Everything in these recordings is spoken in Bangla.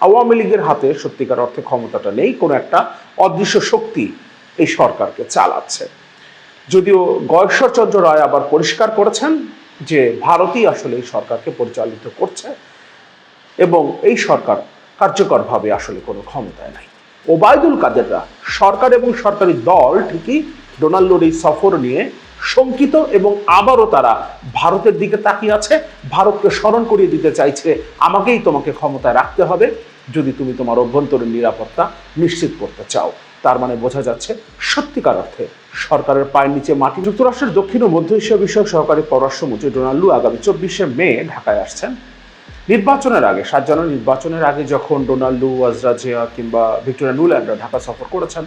আওয়ামী লীগের হাতে সত্যিকার অর্থে ক্ষমতাটা নেই, কোনো একটা অদৃশ্য শক্তি এই সরকারকে চালাচ্ছে। যদিও গয়েশ্বরচন্দ্র রায় আবার পরিষ্কার করেছেন যে ভারতই আসলে এই সরকারকে পরিচালিত করছে এবং এই সরকার কার্যকরভাবে আসলে কোনো ক্ষমতায় নাই। ওবায়দুল কাদেররা সরকার এবং সরকারি দল ঠিকই ডোনাল্ডোর এই সফর নিয়ে শঙ্কিত এবং আবারও তারা ভারতের দিকে তাকিয়ে আছে, ভারতকে স্মরণ করিয়ে দিতে চাইছে। আমাকেই তোমাকে ক্ষমতায় রাখতে হবে। যদি তুমি তোমার অভ্যন্তরীণ নিরাপত্তা নিশ্চিত করতে চাও, তার মানে বোঝা যাচ্ছে সত্যিকার অর্থে সরকারের পায়ের নিচে মাটি। যুক্তরাষ্ট্রের দক্ষিণ ও মধ্য এশিয়া বিষয়ক সহকারী পররাষ্ট্রমন্ত্রী ডোনাল্ডো আগামী চব্বিশে মে ঢাকায় আসছেন। নির্বাচনের আগে, সাত জানুয়ারি নির্বাচনের আগে যখন ডোনাল্ডো আজরাজিয়া কিংবা ভিক্টোরিয়া নুল্যান্ডরা ঢাকা সফর করেছেন,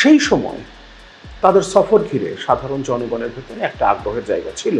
সেই সময় তাদের সফর ঘিরে সাধারণ জনগণের ভেতরে একটা আগ্রহের জায়গা ছিল।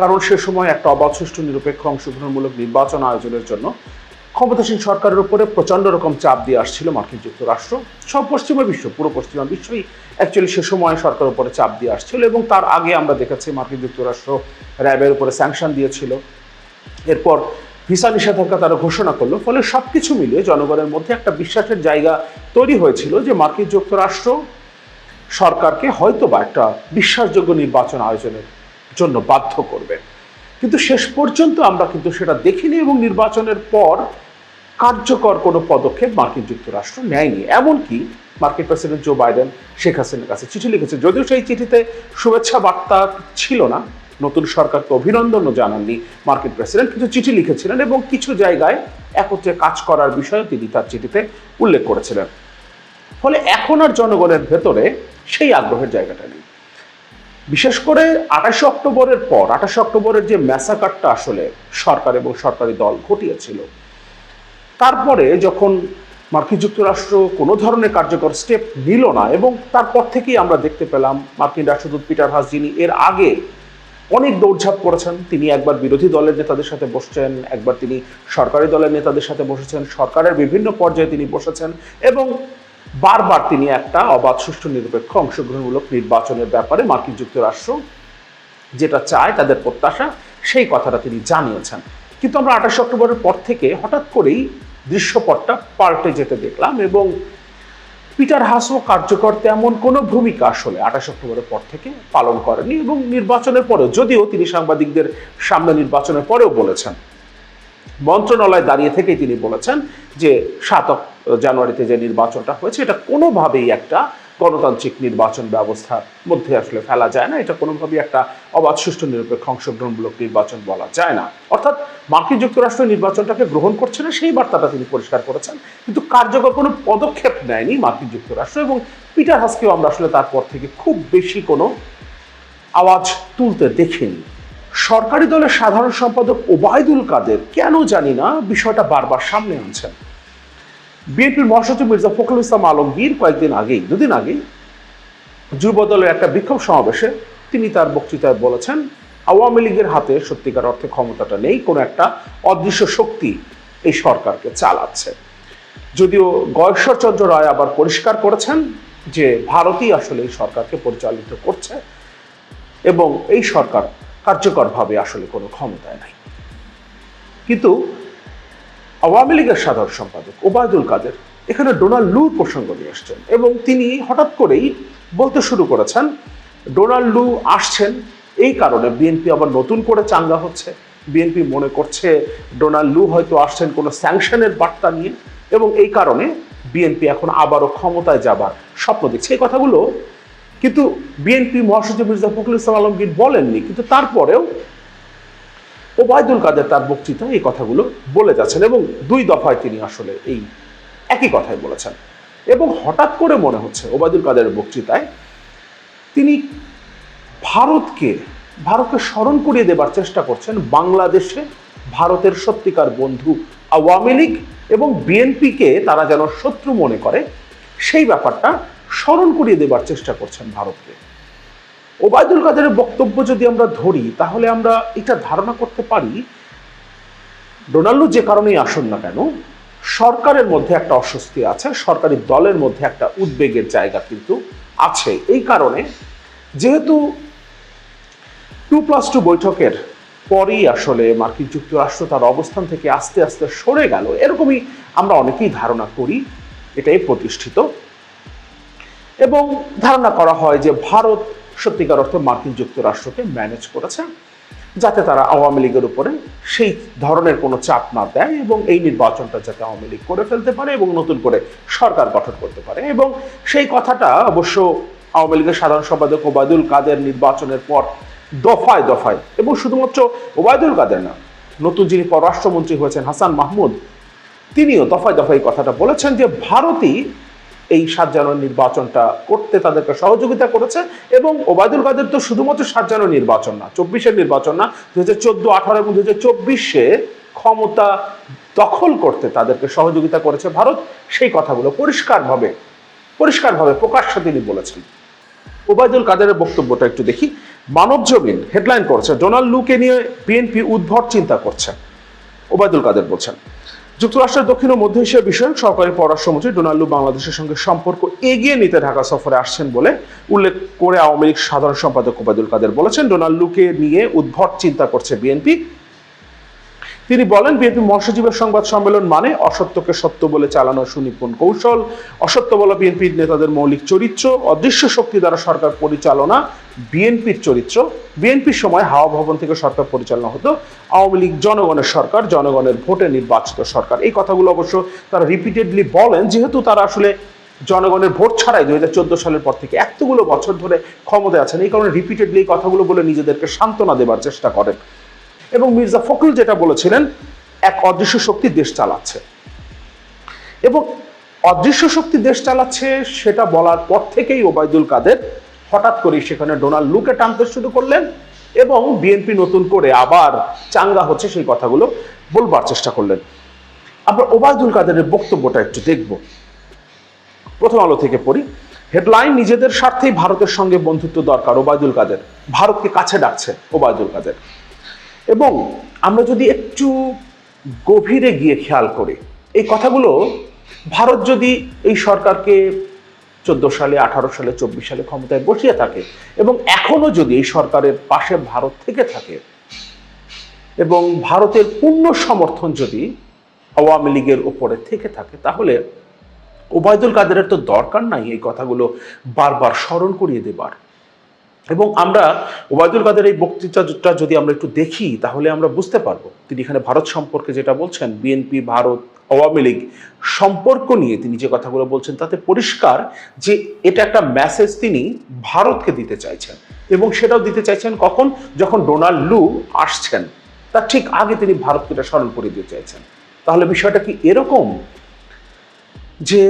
কারণ সে সময় একটা অবাধ সুষ্ঠু নিরপেক্ষ অংশগ্রহণমূলক নির্বাচন আয়োজনের জন্য ক্ষমতাসীন সরকারের উপরে প্রচণ্ড রকম চাপ দিয়ে আসছিল মার্কিন যুক্তরাষ্ট্র। সব পশ্চিমা বিশ্ব, পুরো পশ্চিমা বিশ্বই অ্যাকচুয়ালি সে সময় সরকারের উপরে চাপ দিয়ে আসছিল এবং তার আগে আমরা দেখেছি মার্কিন যুক্তরাষ্ট্র র্যাবের উপরে স্যাংশন দিয়েছিল। এরপর ভিসা নিষেধাজ্ঞা তারা ঘোষণা করল, ফলে সব কিছু মিলিয়ে জনগণের মধ্যে একটা বিশ্বাসের জায়গা তৈরি হয়েছিল যে মার্কিন যুক্তরাষ্ট্র সরকারকে হয়তো বা একটা বিশ্বাসযোগ্য নির্বাচন আয়োজনের জন্য বাধ্য করবে। কিন্তু শেষ পর্যন্ত আমরা কিন্তু সেটা দেখিনি এবং নির্বাচনের পর কার্যকর কোনো পদক্ষেপ মার্কিন যুক্তরাষ্ট্র নেয়নি। এমনকি মার্কিন প্রেসিডেন্ট জো বাইডেন শেখ হাসিনার কাছে চিঠি লিখেছে, যদিও সেই চিঠিতে শুভেচ্ছা বার্তা ছিল না, নতুন সরকারকে অভিনন্দনও জানাননি মার্কিন প্রেসিডেন্ট। কিন্তু চিঠি লিখেছিলেন এবং কিছু জায়গায় একত্রে কাজ করার বিষয়ে তিনি তার চিঠিতে উল্লেখ করেছিলেন। ফলে এখন আর জনগণের ভেতরে সেই আগ্রহের জায়গাটা নেই। বিশেষ করে আঠাশে অক্টোবরের পর, আঠাশে অক্টোবরের যে ম্যাসাকারটা আসলে সরকার এবং সরকারি দল ঘটিয়েছিল, তারপরে যখন মার্কিন যুক্তরাষ্ট্র কোনো ধরনের কার্যকর স্টেপ নিল না এবং তারপর থেকেই আমরা দেখতে পেলাম মার্কিন রাষ্ট্রদূত পিটার হাস, যিনি এর আগে অনেক দৌড়ঝাঁপ করেছেন, তিনি একবার বিরোধী দলের নেতাদের সাথে বসছেন, একবার তিনি সরকারি দলের নেতাদের সাথে বসেছেন, সরকারের বিভিন্ন পর্যায়ে তিনি বসেছেন এবং বারবার তিনি একটা অবাধ, সুষ্ঠু, নিরপেক্ষ, অংশগ্রহণমূলক নির্বাচনের ব্যাপারে মার্কিন যুক্তরাষ্ট্র যেটা চায়, তাদের প্রত্যাশা, সেই কথাটা তিনি জানিয়েছেন। কিন্তু আমরা আঠাশ অক্টোবরের পর থেকে হঠাৎ করেই দৃশ্যপটটা পাল্টে যেতে দেখলাম এবং পিটার হাসও কার্যকর তেমন কোনো ভূমিকা আসলে আঠাশ অক্টোবরের পর থেকে পালন করেনি এবং নির্বাচনের পরেও, যদিও তিনি সাংবাদিকদের সামনে নির্বাচনের পরেও বলেছেন। মন্ত্রণালয়ে দাঁড়িয়ে থেকেই তিনি বলেছেন যে সাত জানুয়ারিতে যে নির্বাচনটা হয়েছে, এটা কোনোভাবেই একটা গণতান্ত্রিক নির্বাচন ব্যবস্থার মধ্যে আসলে ফেলা যায় না। এটা কোনোভাবেই একটা অবাধ, সুষ্ঠু, নিরপেক্ষ, অংশগ্রহণমূলক নির্বাচন বলা যায় না। অর্থাৎ মার্কিন যুক্তরাষ্ট্র নির্বাচনটাকে গ্রহণ করছে না, সেই বার্তাটা তিনি পরিষ্কার করেছেন। কিন্তু কার্যকর কোনো পদক্ষেপ নেয়নি মার্কিন যুক্তরাষ্ট্র এবং পিটার হাসকেও আমরা আসলে তারপর থেকে খুব বেশি কোনো আওয়াজ তুলতে দেখিনি। সরকারি দলের সাধারণ সম্পাদক ওবায়দুল কাদের কেন জানি না বিষয়টা বারবার সামনে আনছেন। বিএনপির মহাসচিব মির্জা ফখরুল ইসলাম আলমগীর কয়েকদিন আগেই, দুদিন আগেই যুব দলের একটা বিক্ষোভ সমাবেশে তিনি তার বক্তৃতায় বলেছেন, আওয়ামী লীগের হাতে সত্যিকার অর্থে ক্ষমতাটা নেই, কোনো একটা অদৃশ্য শক্তি এই সরকারকে চালাচ্ছে। যদিও গয়েশ্বরচন্দ্র রায় আবার পরিষ্কার করেছেন যে ভারতই আসলে এই সরকারকে পরিচালিত করছে এবং এই সরকার কার্যকরভাবে আসলে কোনো ক্ষমতায় নাই। কিন্তু আওয়ামী লীগের সাধারণ সম্পাদক ওবায়দুল কাদের এখানে ডোনাল্ড লুর প্রসঙ্গ নিয়ে এসছেন এবং তিনি হঠাৎ করেই বলতে শুরু করেছেন, ডোনাল্ড লু আসছেন, এই কারণে বিএনপি আবার নতুন করে চাঙ্গা হচ্ছে। বিএনপি মনে করছে ডোনাল্ড লু হয়তো আসছেন কোনো স্যাংশনের বার্তা নিয়ে এবং এই কারণে বিএনপি এখন আবারও ক্ষমতায় যাবার স্বপ্ন দেখছে। এই কথাগুলো কিন্তু বিএনপি মহাসচিব মির্জা ফখরুল ইসলাম আলমগীর বলেননি, কিন্তু তারপরেও ওবায়দুল কাদের তার বক্তৃতায় এই কথাগুলো বলে যাচ্ছেন এবং দুই দফায় তিনি আসলে এই একই কথাই বলেছেন। এবং হঠাৎ করে মনে হচ্ছে ওবায়দুল কাদের বক্তৃতায় তিনি ভারতকে ভারতকে স্মরণ করিয়ে দেবার চেষ্টা করছেন বাংলাদেশে ভারতের সত্যিকার বন্ধু আওয়ামী লীগ এবং বিএনপিকে তারা যেন শত্রু মনে করে, সেই ব্যাপারটা স্মরণ করিয়ে দেবার চেষ্টা করছেন ভারতকে। ওবায়দুল কাদেরের বক্তব্য যদি আমরা ধরি, তাহলে আমরা এটা ধারণা করতে পারি, ডোনাল্ডো যে কারণেই আসুন না কেন, সরকারের মধ্যে একটা অস্বস্তি আছে, সরকারি দলের মধ্যে একটা উদ্বেগের জায়গা কিন্তু আছে। এই কারণে যেহেতু টু প্লাস টু বৈঠকের পরেই আসলে মার্কিন যুক্তরাষ্ট্র তার অবস্থান থেকে আস্তে আস্তে সরে গেল, এরকমই আমরা অনেকেই ধারণা করি, এটাই প্রতিষ্ঠিত। এবং ধারণা করা হয় যে ভারত সত্যিকার অর্থে মার্কিন যুক্তরাষ্ট্রকে ম্যানেজ করেছে, যাতে তারা আওয়ামী লীগের উপরে সেই ধরনের কোনো চাপ না দেয় এবং এই নির্বাচনটা যাতে আওয়ামী লীগ করে ফেলতে পারে এবং নতুন করে সরকার গঠন করতে পারে। এবং সেই কথাটা অবশ্য আওয়ামী লীগের সাধারণ সম্পাদক ওবায়দুল কাদের নির্বাচনের পর দফায় দফায়, এবং শুধুমাত্র ওবায়দুল কাদের না, নতুন যিনি পররাষ্ট্রমন্ত্রী হয়েছেন হাসান মাহমুদ, তিনিও দফায় দফায় কথাটা বলেছেন যে ভারতই এই সাত জানুয়ারি নির্বাচনটা করতে তাদেরকে সহযোগিতা করেছে এবং ওবায়দুল কাদের তো শুধুমাত্র সাত জানুয়ারি নির্বাচন না, চব্বিশের নির্বাচন না দু হাজার চোদ্দ, আঠারো এবং দু হাজার চব্বিশে ক্ষমতা দখল করতে তাদেরকে সহযোগিতা করেছে ভারত। সেই কথাগুলো পরিষ্কারভাবে পরিষ্কারভাবে প্রকাশ্য তিনি বলেছেন। ওবায়দুল কাদেরের বক্তব্যটা একটু দেখি। মানব জমিন হেডলাইন করছে, ডোনাল্ড লুকে নিয়ে বিএনপি উদ্ভট চিন্তা করছে, ওবায়দুল কাদের বলছেন। যুক্তরাষ্ট্রের দক্ষিণ ও মধ্য এশিয়া বিষয়ক সরকারি পররাষ্ট্রমন্ত্রী ডোনাল্ড বাংলাদেশের সঙ্গে সম্পর্ক এগিয়ে নিতে ঢাকা সফরে আসছেন বলে উল্লেখ করে আওয়ামী লীগ সাধারণ সম্পাদক ওবায়দুল কাদের বলেছেন, ডোনাল্ড লুকে নিয়ে উদ্ভট চিন্তা করছে বিএনপি। তিনি বলেন, বিএনপি মহাসচিবের সংবাদ সম্মেলন মানে অসত্যকে সত্য বলে চালানোর সুনিপুণ কৌশল। অসত্য বলা বিএনপির নেতাদের মৌলিক চরিত্র, অদৃশ্য শক্তি দ্বারা সরকার পরিচালনা বিএনপির চরিত্র। বিএনপির সময় হাওয়া ভবন থেকে সরকার পরিচালনা হতো। আওয়ামী লীগ জনগণের সরকার, জনগণের ভোটে নির্বাচিত সরকার। এই কথাগুলো অবশ্য তারা রিপিটেডলি বলেন, যেহেতু তারা আসলে জনগণের ভোট ছাড়াই দুই হাজার চোদ্দ সালের পর থেকে এতগুলো বছর ধরে ক্ষমতায় আছেন। এই কারণে রিপিটেডলি এই কথাগুলো বলে নিজেদেরকে সান্ত্বনা দেবার চেষ্টা করেন। এবং মির্জা ফখরুল যেটা বলেছিলেন, এক অদৃশ্য শক্তি দেশ চালাচ্ছে। এবং অদৃশ্য শক্তি দেশ চালাচ্ছে সেটা বলার পর থেকেই ওবায়দুল কাদের হঠাৎ করে সেখানে ডোনাল্ড লুকে টানতে শুরু করলেন এবং বিএনপি নতুন করে আবার চাঙ্গা হচ্ছে সেই কথাগুলো বলবার চেষ্টা করলেন। আমরা ওবায়দুল কাদেরের বক্তব্যটা একটু দেখব। প্রথম আলো থেকে পড়ি। হেডলাইন নিজেদের স্বার্থেই ভারতের সঙ্গে বন্ধুত্ব দরকার ওবায়দুল কাদের। ভারতকে কাছে ডাকছে ওবায়দুল কাদের। এবং আমরা যদি একটু গভীরে গিয়ে খেয়াল করি, এই কথাগুলো ভারত যদি এই সরকারকে চোদ্দ সালে, আঠারো সালে, চব্বিশ সালে ক্ষমতায় বসিয়ে থাকে এবং এখনও যদি এই সরকারের পাশে ভারত থেকে থাকে এবং ভারতের পূর্ণ সমর্থন যদি আওয়ামী লীগের ওপরে থেকে থাকে, তাহলে ওবায়দুল কাদেরের তো দরকার নাই এই কথাগুলো বারবার স্মরণ করিয়ে দেবার। এবং আমরা ওবায়দুল কাদের এই বক্তৃতাটা যদি আমরা একটু দেখি, তাহলে আমরা বুঝতে পারব। তিনি এখানে ভারত সম্পর্কে যেটা বলছেন বিএনপি ভারত, আওয়ামী লীগ সম্পর্ক নিয়ে তিনি যে কথাগুলো বলছেন, তাতে পরিষ্কার যে এটা একটা মেসেজ তিনি ভারতকে দিতে চাইছেন। এবং সেটাও দিতে চাইছেন কখন? যখন ডোনাল্ড লু আসছেন। তার ঠিক আগে তিনি ভারতকে এটা স্মরণ করে দিতে চাইছেন। তাহলে বিষয়টা কি এরকম? যে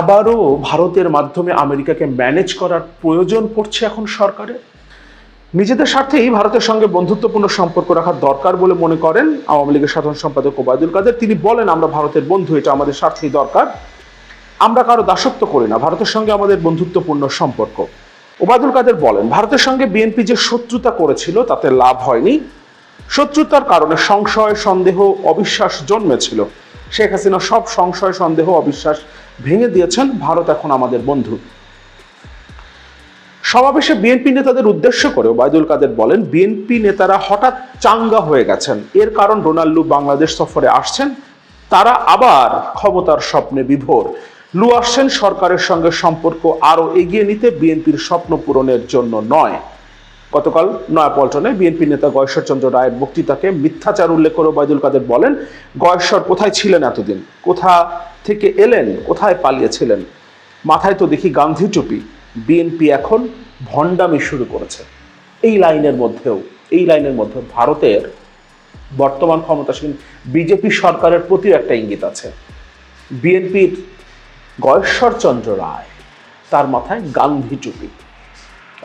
আবারও ভারতের মাধ্যমে আমেরিকাকে ম্যানেজ করার প্রয়োজন পড়ছে এখন সরকারের নিজেদের স্বার্থেই ভারতের সঙ্গে বন্ধুত্বপূর্ণ সম্পর্ক রাখার দরকার বলে মনে করেন আওয়ামী লীগের সাধারণ সম্পাদক ওবায়দুল কাদের। তিনি বলেন, আমরা ভারতের বন্ধু, এটা আমাদের স্বার্থেই দরকার। আমরা কারও দাসত্ব করি না, ভারতের সঙ্গে আমাদের বন্ধুত্বপূর্ণ সম্পর্ক। ওবায়দুল কাদের বলেন, ভারতের সঙ্গে বিএনপি যে শত্রুতা করেছিল, তাতে লাভ হয়নি। শত্রুতার কারণে সংশয়, সন্দেহ, অবিশ্বাস জন্মেছিল। শেখ হাসিনা সব সংশয়, সন্দেহ, অবিশ্বাস ভেঙে দিয়েছেন ভারত এখন আমাদের বন্ধু। সমাবেশে বিএনপি নেতাদের উদ্দেশ্য করে ওবায়দুল কাদের বলেন বিএনপি নেতারা হঠাৎ চাঙ্গা হয়ে গেছেন। এর কারণ ডোনাল্ড বাংলাদেশ সফরে আসছেন, তারা আবার ক্ষমতার স্বপ্নে বিভোর। লু আসছেন সরকারের সঙ্গে সম্পর্ক আরও এগিয়ে নিতে বিএনপির স্বপ্ন পূরণের জন্য নয়। গতকাল নয়াপল্টনে বিএনপি নেতা গয়েশ্বরচন্দ্র রায়ের বক্তৃতাকে মিথ্যাচার উল্লেখ করে ওবায়দুল কাদের বলেন, গয়েশ্বর কোথায় ছিলেন এতদিন? কোথা থেকে এলেন? কোথায় পালিয়েছিলেন? মাথায় তো দেখি গান্ধী টুপি। বিএনপি এখন ভণ্ডামি শুরু করেছে। এই লাইনের মধ্যেও, এই লাইনের মধ্যে ভারতের বর্তমান ক্ষমতাসীন বিজেপি সরকারের প্রতি একটা ইঙ্গিত আছে। বিএনপির গয়েশ্বরচন্দ্র রায় তার মাথায় গান্ধী টুপি,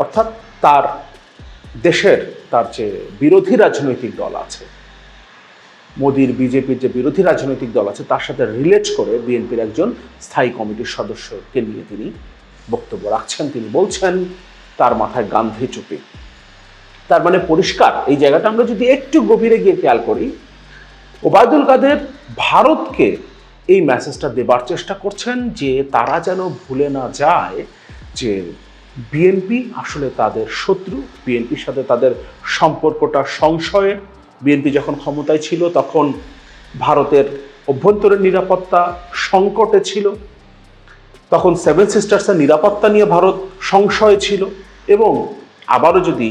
অর্থাৎ তার দেশের তার যে বিরোধী রাজনৈতিক দল আছে, মোদির বিজেপির যে বিরোধী রাজনৈতিক দল আছে, তার সাথে রিলেট করে বিএনপির একজন স্থায়ী কমিটির সদস্যকে নিয়ে তিনি বক্তব্য রাখছেন। তিনি বলছেন, তার মাথায় গান্ধী চুপি। তার মানে পরিষ্কার, এই জায়গাটা আমরা যদি একটু গভীরে গিয়ে খেয়াল করি, ওবায়দুল কাদের ভারতকে এই মেসেজটা দেবার চেষ্টা করছেন যে তারা যেন ভুলে না যায় যে বিএনপি আসলে তাদের শত্রু, বিএনপির সাথে তাদের সম্পর্কটা সংশয়ের। বিএনপি যখন ক্ষমতায় ছিল তখন ভারতের অভ্যন্তরীণ নিরাপত্তা সংকটে ছিল। তখন সেভেন সিস্টার্সের নিরাপত্তা নিয়ে ভারত সংশয় ছিল এবং আবারও যদি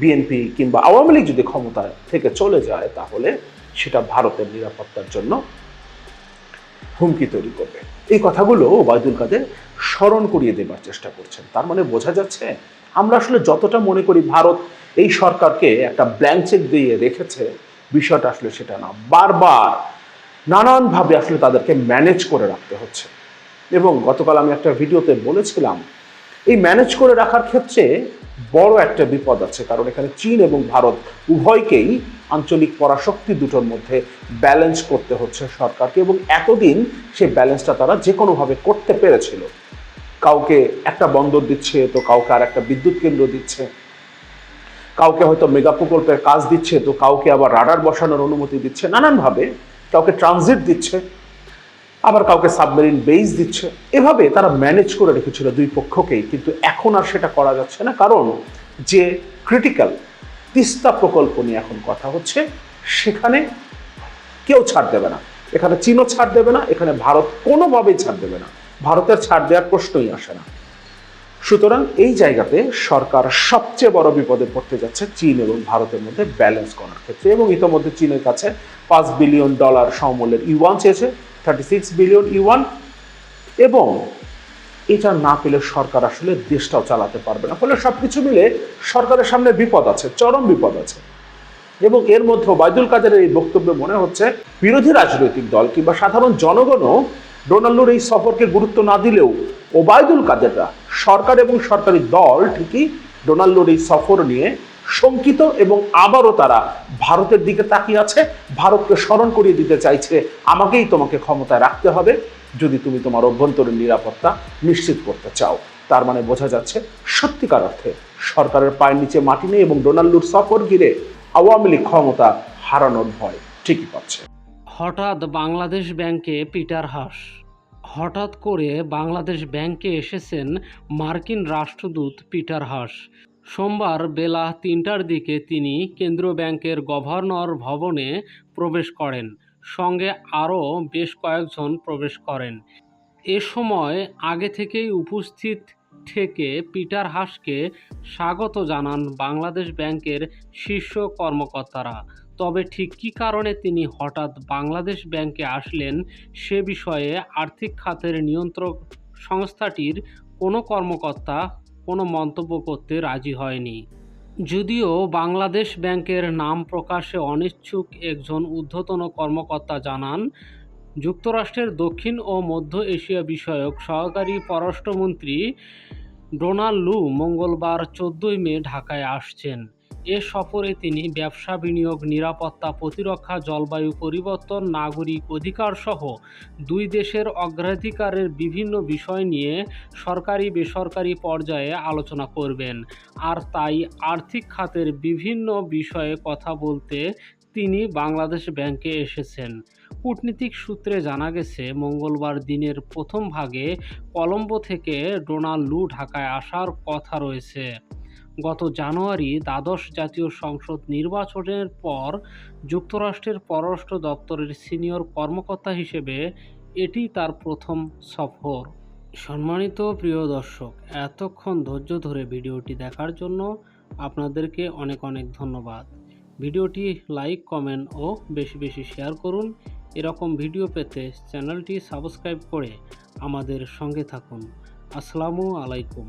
বিএনপি কিংবা আওয়ামী লীগ যদি ক্ষমতায় থেকে চলে যায় তাহলে সেটা ভারতের নিরাপত্তার জন্য হুমকি তৈরি করবে। এই কথাগুলো ওবায়দুল কাদের স্মরণ করিয়ে দেবার চেষ্টা করছেন। তার মানে বোঝা যাচ্ছে, আমরা আসলে যতটা মনে করি ভারত এই সরকারকে একটা ব্ল্যাঙ্ক চেক দিয়ে রেখেছে, বিষয়টা আসলে সেটা না। বারবার নানানভাবে আসলে তাদেরকে ম্যানেজ করে রাখতে হচ্ছে। এবং গতকাল আমি একটা ভিডিওতে বলেছিলাম, এই ম্যানেজ করে রাখার ক্ষেত্রে বড় একটা বিপদ আছে। কারণ এখানে চীন এবং ভারত উভয়কেই আঞ্চলিক পরাশক্তি দুটোর মধ্যে ব্যালেন্স করতে হচ্ছে সরকারকে এবং এতদিন সেই ব্যালেন্সটা তারা যে কোনোভাবে করতে পেরেছিল। কাউকে একটা বন্দর দিচ্ছে, তো কাউকে আর একটা বিদ্যুৎ কেন্দ্র দিচ্ছে। কাউকে হয়তো মেগা প্রকল্পের কাজ দিচ্ছে, তো কাউকে আবার রাডার বসানোর অনুমতি দিচ্ছে। নানানভাবে কাউকে ট্রানজিট দিচ্ছে, আবার কাউকে সাবমেরিন বেস দিচ্ছে। এভাবে তারা ম্যানেজ করে রেখেছিল দুই পক্ষকেই, কিন্তু এখন আর সেটা করা যাচ্ছে না। কারণ যে ক্রিটিক্যাল তিস্তা প্রকল্প নিয়ে এখন কথা হচ্ছে। সেখানে কেউ ছাড় দেবে না। এখানে চীনও ছাড় দেবে না, এখানে ভারত কোনোভাবেই ছাড় দেবে না। ভারতের ছাড় দেওয়ার প্রশ্নই আসে না। সুতরাং এই জায়গাতে সরকার সবচেয়ে বড় বিপদে পড়তে যাচ্ছে চীন এবং ভারতের মধ্যে ব্যালেন্স করার ক্ষেত্রে এবং ইতোমধ্যে চীনের কাছে পাঁচ বিলিয়ন ডলার সমমূল্যের ইউয়ান চেয়েছে থার্টি সিক্স বিলিয়ন ইউয়ান এবং এটা না পেলে সরকার আসলে দেশটাও চালাতে পারবে না। ফলে সবকিছু মিলে সরকারের সামনে বিপদ আছে, চরম বিপদ আছে। এবং এর মধ্যে বাইদুল কাদেরের এই বক্তব্য মনে হচ্ছে, বিরোধী রাজনৈতিক দল কিংবা সাধারণ জনগণও ডোনাল্ডোর এই সফরকে গুরুত্ব না দিলেও ওবায়দুল কাদেররা সরকার এবং সরকারি দল ঠিকই ডোনাল্ডোর এই সফর নিয়ে শঙ্কিত এবং আবারও তারা ভারতের দিকে তাকিয়ে আছে, ভারতকে স্মরণ করিয়ে দিতে চাইছে। আমাকেই তোমাকে ক্ষমতায় রাখতে হবে। যদি তুমি তোমার অভ্যন্তরীণ নিরাপত্তা নিশ্চিত করতে চাও, তার মানে বোঝা যাচ্ছে সত্যিকার অর্থে সরকারের পায়ের নিচে মাটি নেই এবং ডোনাল্ডুর সফর ঘিরে আওয়ামী লীগ ক্ষমতা হারানোর ভয় ঠিকই পাচ্ছে। হঠাৎ বাংলাদেশ ব্যাংকে পিটার হাস। হঠাৎ করে বাংলাদেশ ব্যাংকে এসেছেন মার্কিন রাষ্ট্রদূত পিটার হাস। সোমবার বেলা তিনটার দিকে তিনি কেন্দ্রীয় ব্যাংকের গভর্নর ভবনে প্রবেশ করেন। সঙ্গে আরও বেশ কয়েকজন প্রবেশ করেন। এ সময় আগে থেকেই উপস্থিত থেকে পিটার হাসকে স্বাগত জানান বাংলাদেশ ব্যাংকের শীর্ষ কর্মকর্তারা। তবে ঠিক কী কারণে তিনি হঠাৎ বাংলাদেশ ব্যাংকে আসলেন সে বিষয়ে আর্থিক খাতের নিয়ন্ত্রক সংস্থাটির কোনো কর্মকর্তা কোনো মন্তব্য করতে রাজি হয়নি। যদিও বাংলাদেশ ব্যাংকের নাম প্রকাশে অনিচ্ছুক একজন ঊর্ধ্বতন কর্মকর্তা জানান, যুক্তরাষ্ট্রের দক্ষিণ ও মধ্য এশিয়া বিষয়ক সহকারী পররাষ্ট্রমন্ত্রী ডোনাল্ড লু মঙ্গলবার চোদ্দই মে ঢাকায় আসছেন। এ সফরে তিনি ব্যবসা বিনিয়োগ, নিরাপত্তা, প্রতিরক্ষা, জলবায়ু পরিবর্তন, নাগরিক অধিকার সহ দুই দেশের অগ্রাধিকারের বিভিন্ন বিষয় নিয়ে সরকারি, বেসরকারি পর্যায়ে আলোচনা করবেন। আর তাই আর্থিক খাতের বিভিন্ন বিষয়ে কথা বলতে তিনি বাংলাদেশ ব্যাংকে এসেছেন। কূটনীতিক সূত্রে জানা গেছে, মঙ্গলবার দিনের প্রথম ভাগে কলম্বো থেকে ডোনাল্ড লু ঢাকায় আসার কথা রয়েছে। গত জানুয়ারি দ্বাদশ জাতীয় সংসদ নির্বাচনের পর যুক্তরাষ্ট্রের পররাষ্ট্র দপ্তরের সিনিয়র কর্মকর্তা হিসেবে এটি তার প্রথম সফর। সম্মানিত প্রিয় দর্শক, এতক্ষণ ধৈর্য ধরে ভিডিওটি দেখার জন্য আপনাদেরকে অনেক অনেক ধন্যবাদ। ভিডিওটি লাইক, কমেন্ট ও বেশি বেশি শেয়ার করুন। এরকম ভিডিও পেতে চ্যানেলটি সাবস্ক্রাইব করে আমাদের সঙ্গে থাকুন। আসসালামু আলাইকুম।